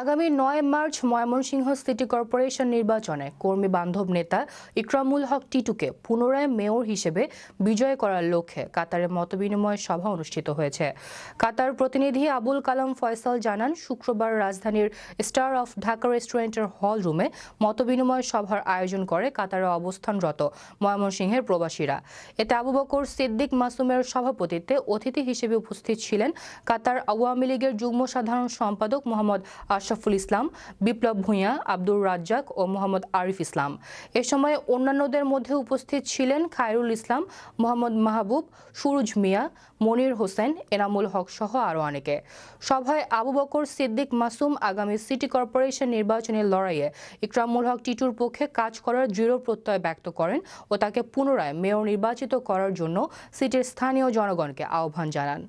আগামী নয় March Mymensingh city corporation নির্বাচনে কর্মী বান্ধব নেতা ইকরামুল হক টিটুকে পুনরায় মেয়র হিসেবে বিজয় করার লক্ষ্যে কাতারে মতবিনিময় সভা অনুষ্ঠিত হয়েছে। কাতার প্রতিনিধি আবুল কালাম ফয়সাল জানান, শুক্রবার রাজধানীর স্টার অফ ঢাকা রেস্টুরেন্টের হল রুমে মতবিনিময় সভার আয়োজন করে কাতারে অবস্থানরত ময়মনসিংহের প্রবাসীরা। এতে আবু বকর সিদ্দিক মাসুমের সভাপতিত্বে অতিথি হিসেবে উপস্থিত ছিলেন কাতার আওয়ামী লীগের যুগ্ম সাধারণ সম্পাদক মোহাম্মদ আশরাফুল ইসলাম, বিপ্লব ভূঁইয়া, আব্দুর রাজ্জাক ও মোহাম্মদ আরিফ ইসলাম। এ সময় অন্যান্যদের মধ্যে উপস্থিত ছিলেন খায়রুল ইসলাম, মোহাম্মদ মাহবুব, সুরুজ মিয়া, মনির হোসেন, এনামুল হক সহ আরও অনেকে। সভায় আবু বকর সিদ্দিক মাসুম আগামী সিটি কর্পোরেশন নির্বাচনের লড়াইয়ে ইকরামুল হক টিটুর পক্ষে কাজ করার দৃঢ় প্রত্যয় ব্যক্ত করেন ও তাকে পুনরায় মেয়র নির্বাচিত করার জন্য সিটির স্থানীয় জনগণকে আহ্বান জানান।